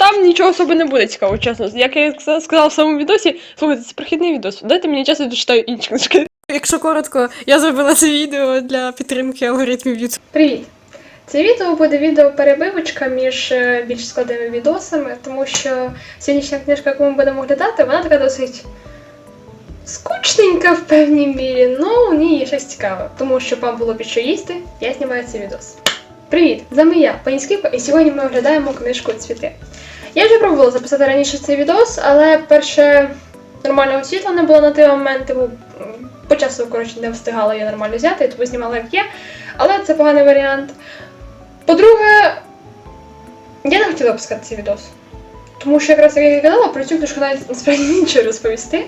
там нічого особо не буде цікавого, чесно. Як я ска- сказала в самому відосі, слухайте, це прохідний відос. Дайте мені час, я дочитаю інші книжки. Якщо коротко, я зробила це відео для підтримки алгоритмів YouTube. Привіт! Це відео буде відео перебивочка між е, більш складними відосами, тому що сьогоднішня книжка, яку ми будемо оглядати, вона така досить скучненька в певній мірі, але у ній є щось цікаве, тому що вам було під що їсти, я знімаю цей відос. Привіт! З вами я, пані Скіпа, і сьогодні ми оглядаємо книжку Цвіти. Я вже пробувала записати раніше цей відос, але перше нормального світла не було на той момент, тому по часу коротше не встигала її нормально взяти, тому знімала як є. Але це поганий варіант. По-друге, я не хотіла пускати цей відос. Тому що якраз як я казала, про цю книжку навіть насправді нічого розповісти.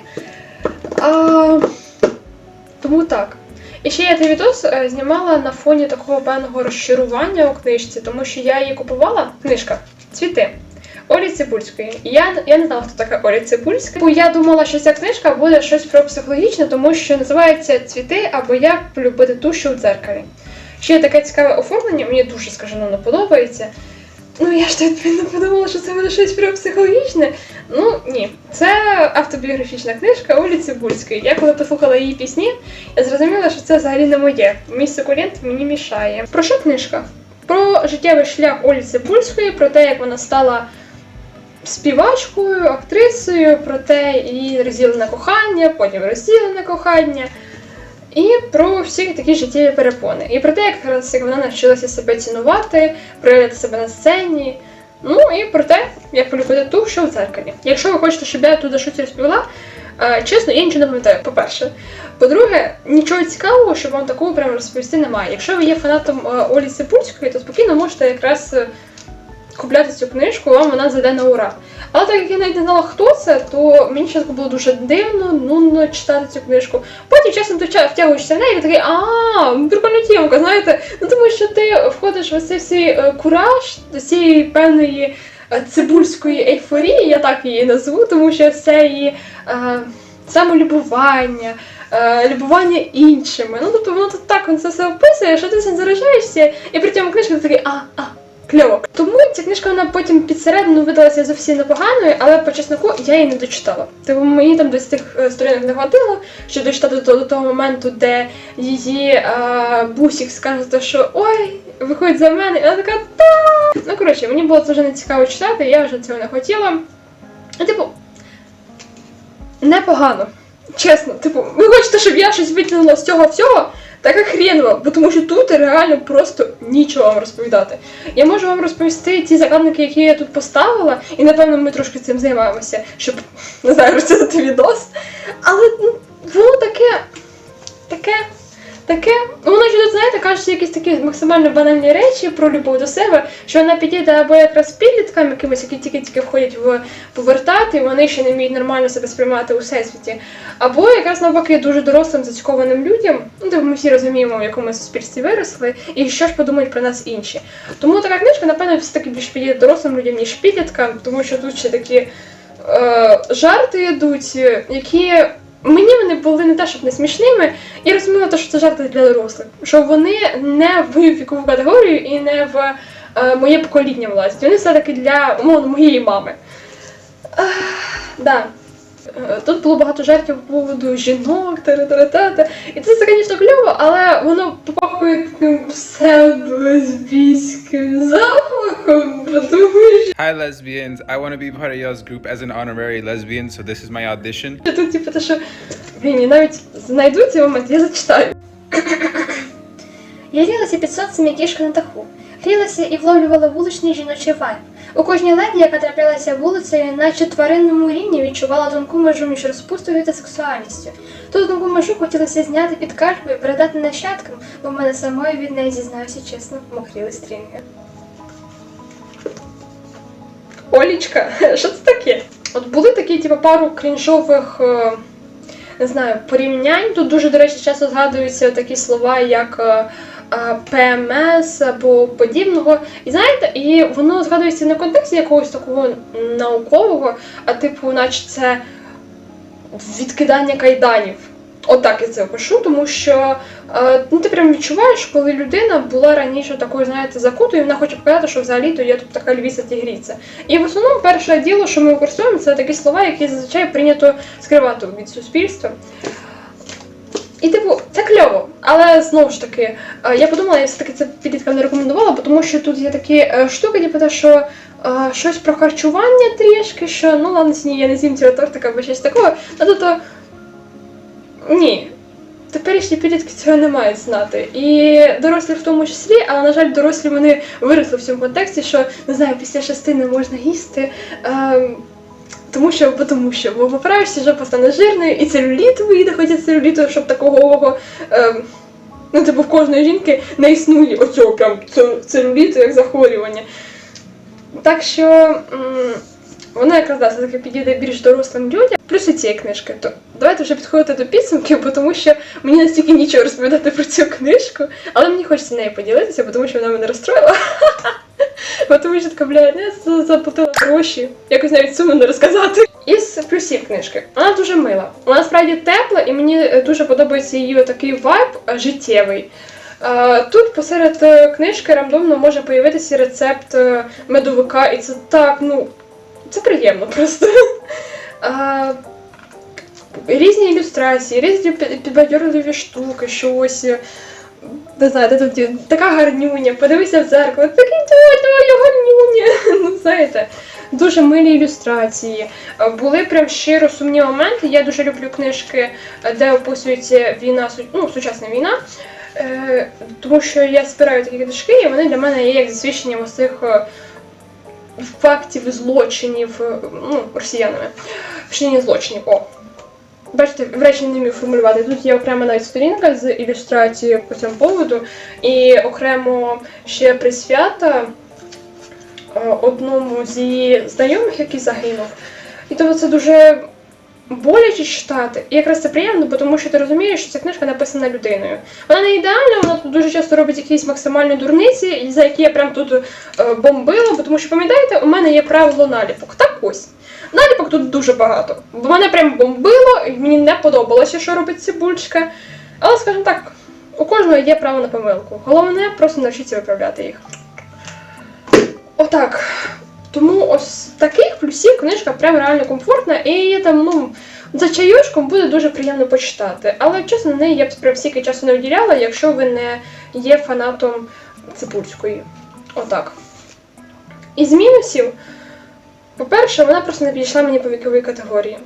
А, тому так. І ще я цей відос е, знімала на фоні такого певного розчарування у книжці, тому що я її купувала, книжка Цвіти. Олі Цибульської. Я, я не знала, хто така Оля Цибульська. Бо я думала, що ця книжка буде щось про психологічне, тому що називається Цвіти або Як полюбити тушу у дзеркалі. Ще таке цікаве оформлення, мені дуже скажено не подобається. Ну, я ж відповідно подумала, що це буде щось про психологічне. Ну, ні. Це автобіографічна книжка Олі Цибульської. Я коли послухала її пісні, я зрозуміла, що це взагалі не моє. Мій сукулент мені мішає. Про що книжка? Про життєвий шлях Олі Цибульської, про те, як вона стала співачкою, актрисою, про те, її розділене кохання, потім розділене кохання. І про всі такі життєві перепони. І про те, як, вона навчилася себе цінувати, проявляти себе на сцені. Ну і про те, як полюбити ту, що в дзеркалі. Якщо ви хочете, щоб я туди щось розповіла, е, чесно, я нічого не пам'ятаю, по-перше. По-друге, нічого цікавого, щоб вам такого прямо розповісти немає. Якщо ви є фанатом е, Олі Цибульської, то спокійно можете якраз е, купляти цю книжку, вам вона зайде на ура. Але так як я навіть не знала, хто це, то мені спочатку було дуже дивно, нудно читати цю книжку. Потім, чесно, втягуєшся в неї і такий, а, прикольна тємка, знаєте. Ну тому що ти входиш в цей всій е, кураж до цієї певної е, цибульської ейфорії, я так її назву, тому що все її е, самолюбування. е, Любування іншими. Ну, тобто воно тут так це все описує, що ти заражаєшся, і при цьому книжка ти такий а, а, кльово. Тому ця книжка вона потім під середину видалася зовсім непоганою, але по чесноку я її не дочитала. Тому мені там десь тих е, сторінок не хватило, щоб дочитати до, до того моменту, де її е, бусік скаже, що ой, виходь за мене, і вона така та. Ну коротше, мені було це вже не цікаво читати, я вже цього не хотіла. А, типу, непогано. Чесно, типу, ви хочете, щоб я щось витягнула з цього всього? Така хренова, бо тому що тут реально просто нічого вам розповідати. Я можу вам розповісти ті закладники, які я тут поставила, і напевно ми трошки цим займаємося, щоб не знаю, розцінити відос. Але ну, воно таке, таке, таке. Воно ще тут, знаєте, кажуть якісь такі максимально банальні речі про любов до себе, що вона підійде або якраз підліткам, якимось, які тільки-тільки входять в пубертат, і вони ще не вміють нормально себе сприймати у всесвіті. Або якраз навпаки дуже дорослим зацькованим людям, ну тобто ми всі розуміємо, в якому суспільстві виросли, і що ж подумають про нас інші. Тому така книжка, напевно, все таки більш підійде дорослим людям, ніж підліткам, тому що тут ще такі е, жарти йдуть, які. Мені вони були не те, щоб не смішними. Я розуміла, те, що це жарти для дорослих, що вони не в вікову категорію і не в е, моє покоління власті. Вони все-таки для умовно моєї мами. Е, да. Е, Тут було багато жартів по поводу жінок, та І це, звісно, кльово, але воно попахує таким псевдолесбійським запахом, тому Hi, lesbians. I want to be part of y'all's group as an honorary lesbian, so this is my audition. тут, типу, те, що блін, навіть знайду цей момент, я зачитаю. Я грілася під сонцем, як кішка на даху. Грілася і вловлювала вуличний жіночий вайб. У кожній леді, яка траплялася вулицею, наче тваринному рівні відчувала тонку межу між розпустою та сексуальністю. Ту тонку межу хотілося зняти під кашку і передати нащадкам, бо в мене самої від неї зізнаюся чесно, мокріли стрінги. Олічка, що це таке? От були такі, типу, пару крінжових, е, не знаю, порівнянь. Тут дуже, до речі, часто згадуються такі слова, як е, ПМС або подібного. І знаєте, і воно згадується не в контексті якогось такого наукового, а типу, наче це відкидання кайданів. Отак я це опишу, тому що е, ну, ти прям відчуваєш, коли людина була раніше такою, знаєте, закутою, і вона хоче показати, що взагалі-то є тут така львіця тігріця. І в основному перше діло, що ми використовуємо, це такі слова, які зазвичай прийнято скривати від суспільства. І типу, це кльово, але знову ж таки, е, я подумала, я все-таки це підліткам не рекомендувала, тому що тут є такі е, штуки, типу, те, що е, щось про харчування трішки, що ну ладно, сні, я не з'їм цього тортика або щось такого. Ну тобто, ні. Теперішні підлітки цього не мають знати. І дорослі в тому числі, але, на жаль, дорослі вони виросли в цьому контексті, що не знаю, після шести не можна їсти. Ем, тому що, тому що, бо поправишся, жопа стане жирною, і целюліт вийде, хоча целюліту, щоб такого ем, ну, типу, в кожної жінки не існує оцього прям целюліту як захворювання. Так що м, воно якраз да, все-таки підійде більш дорослим людям. Плюс і цієї книжки. То давайте вже підходити до підсумків, бо тому що мені настільки нічого розповідати про цю книжку, але мені хочеться нею поділитися, бо тому що вона мене розстроїла. Тому що така, блядь, я за- заплатила гроші, якось навіть сумно не розказати. Із плюсів книжки. Вона дуже мила. Вона справді тепла, і мені е, дуже подобається її такий вайб е, життєвий. Е, Тут посеред книжки рандомно може появитися рецепт медовика, і це так, ну, це приємно просто. Різні ілюстрації, різні підбадьорливі штуки, що ось. Не знаю, де тут така гарнюня, подивися в дзеркало, такий тьотя, гарнюня. Ну, знаєте, дуже милі ілюстрації. Були прям щиро сумні моменти. Я дуже люблю книжки, де описується війна, ну, сучасна війна. Е, Тому що я спираю такі книжки, і вони для мене є як засвідченням усіх е, фактів злочинів е, ну, росіянами. Вчинення злочинів. О. Бачите, в не вмію формулювати. Тут є окрема навіть сторінка з ілюстрацією по цьому поводу, і окремо ще присвята е, одному з її знайомих, який загинув. І тому це дуже боляче читати. І якраз це приємно, бо тому що ти розумієш, що ця книжка написана людиною. Вона не ідеальна, вона тут дуже часто робить якісь максимальні дурниці, за які я прям тут е, бомбила, бо тому що пам'ятаєте, у мене є правило наліпок. Так ось. Наліпок тут дуже багато. Бо мене прям бомбило, і мені не подобалося, що робить цибульчика. Але, скажімо так, у кожного є право на помилку. Головне просто навчитися виправляти їх. Отак. Тому ось таких плюсів книжка прям реально комфортна, і там, ну, за чайочком буде дуже приємно почитати. Але чесно, на неї я б прям стільки часу не виділяла, якщо ви не є фанатом цибульської. Отак. Із мінусів, по-перше, вона просто не підійшла мені по віковій категорії.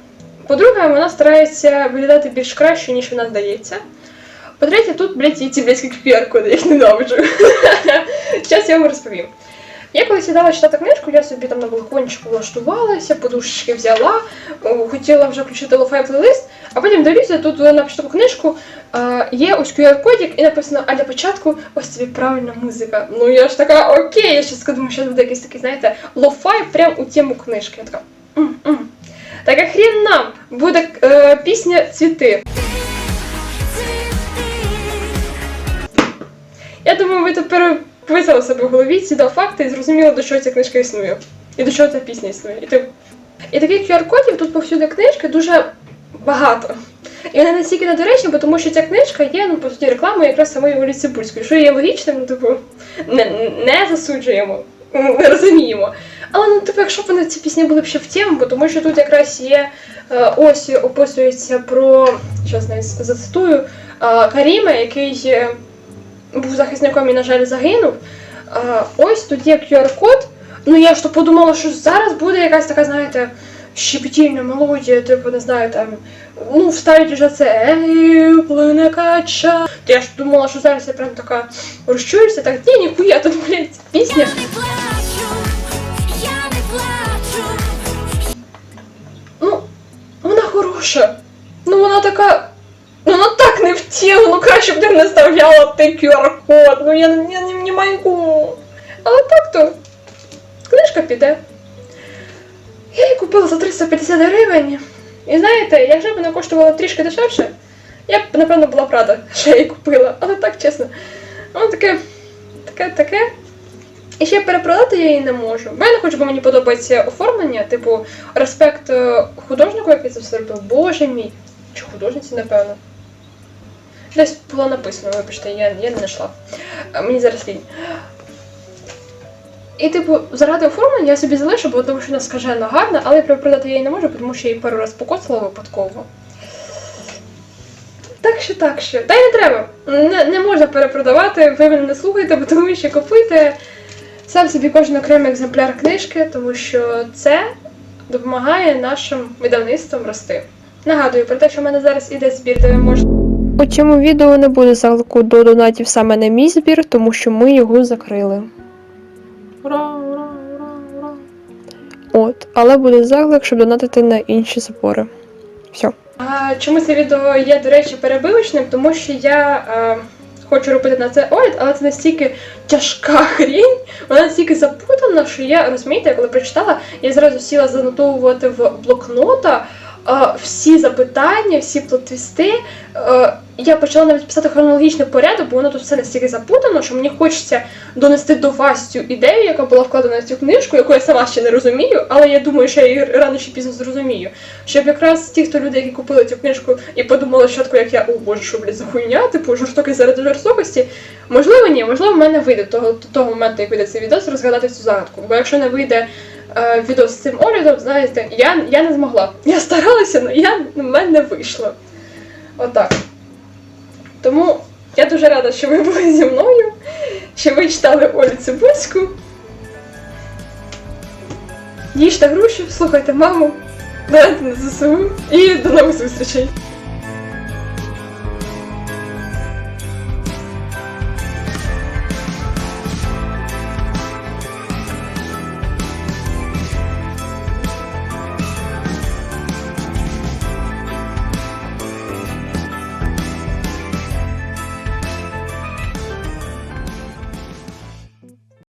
По-друге, вона старається виглядати більш краще, ніж вона здається. По-третє, тут, блядь, є ці блядські QR-коди, я їх ненавиджу. Зараз я вам розповім. Я коли сідала читати книжку, я собі там на балкончику влаштувалася, подушечки взяла, хотіла вже включити лофай плейлист, а потім дивлюся, тут на початку книжку е, є ось QR-кодик і написано, а для початку ось тобі правильна музика. Ну я ж така, окей, я щас думаю, що буде якийсь такий, знаєте, лофай прям у тему книжки. Я така, м-м. Так а хрін нам буде е, пісня Цвіти. Я думаю, ви тепер повисали себе в голові ці два факти і зрозуміли, до чого ця книжка існує. І до чого ця пісня існує. І, ти... і таких QR-кодів тут повсюди книжки дуже багато. І вони настільки недоречні, бо тому що ця книжка є, ну, по суті, рекламою якраз самої Олі Цибульської, що є логічним, типу, не, не засуджуємо, ми розуміємо. Але ну, типу, якщо б вони ці пісні були б ще в тему, бо тому що тут якраз є е, ось описується про, зараз навіть зацитую, е, Каріма, який е, був захисником і, на жаль, загинув. Ось тут є QR-код. Ну я ж то подумала, що зараз буде якась така, знаєте, щепетільна мелодія, типу, не знаю, там, ну, вставить вже це «Ей, плине кача. То я ж думала, що зараз я прям така розчуюся, так, ні, ніхуя, тут, блядь, пісня. Я не плачу, я не плачу. Ну, вона хороша. Ну вона така. Ну вона так не в тему, ну краще б ти не вставляла той QR-код. Ну я, я не, не могу. Але так то книжка піде. Я її купила за 350 гривень. І знаєте, якщо б вона коштувала трішки дешевше, я б, напевно, була б рада, що я її купила. Але так чесно. Воно таке, таке, таке. І ще перепродати я її не можу. Бо я не хочу, бо мені подобається оформлення, типу, респект е, художнику, який це все робив. Боже мій. Чи художниці, напевно. Десь було написано, вибачте, я, я не знайшла. Мені зараз лінь. І, типу, заради оформлення я собі залишу, бо тому що вона скажено гарна, але перепродати я її не можу, тому що я її пару раз покоцала випадково. Так що, так що. Та й не треба. Не, не можна перепродавати, ви мене не слухайте, бо тому що купуйте сам собі кожен окремий екземпляр книжки, тому що це допомагає нашим видавництвам рости. Нагадую про те, що в мене зараз іде збір, де ви можете. У цьому відео не буде заклику до донатів саме на мій збір, тому що ми його закрили. Ура, ура, ура, ура. От, але буде заклик, щоб донатити на інші збори. Все. А чому це відео є, до речі, перебивочним? Тому що я е, хочу робити на це огляд, але це настільки тяжка хрінь, вона настільки запутана, що я розумієте, коли прочитала, я зразу сіла занотовувати в блокнота всі запитання, всі плотвісти. Е, я почала навіть писати хронологічний порядок, бо воно тут все настільки запутано, що мені хочеться донести до вас цю ідею, яка була вкладена в цю книжку, яку я сама ще не розумію, але я думаю, що я її рано чи пізно зрозумію. Щоб якраз ті, хто люди, які купили цю книжку і подумали спочатку, як я, о боже, що блядь, за хуйня, типу жорстокість заради жорстокості. Можливо, ні, можливо, в мене вийде того, того моменту, як вийде цей відос, розгадати цю загадку. Бо якщо не вийде е, з цим оглядом, знаєте, я, я не змогла. Я старалася, але я, в мене не вийшло. Отак. Тому я дуже рада, що ви були зі мною, що ви читали Олю Цибульську. Їжте груші, слухайте маму, донайте на ЗСУ і до нових зустрічей!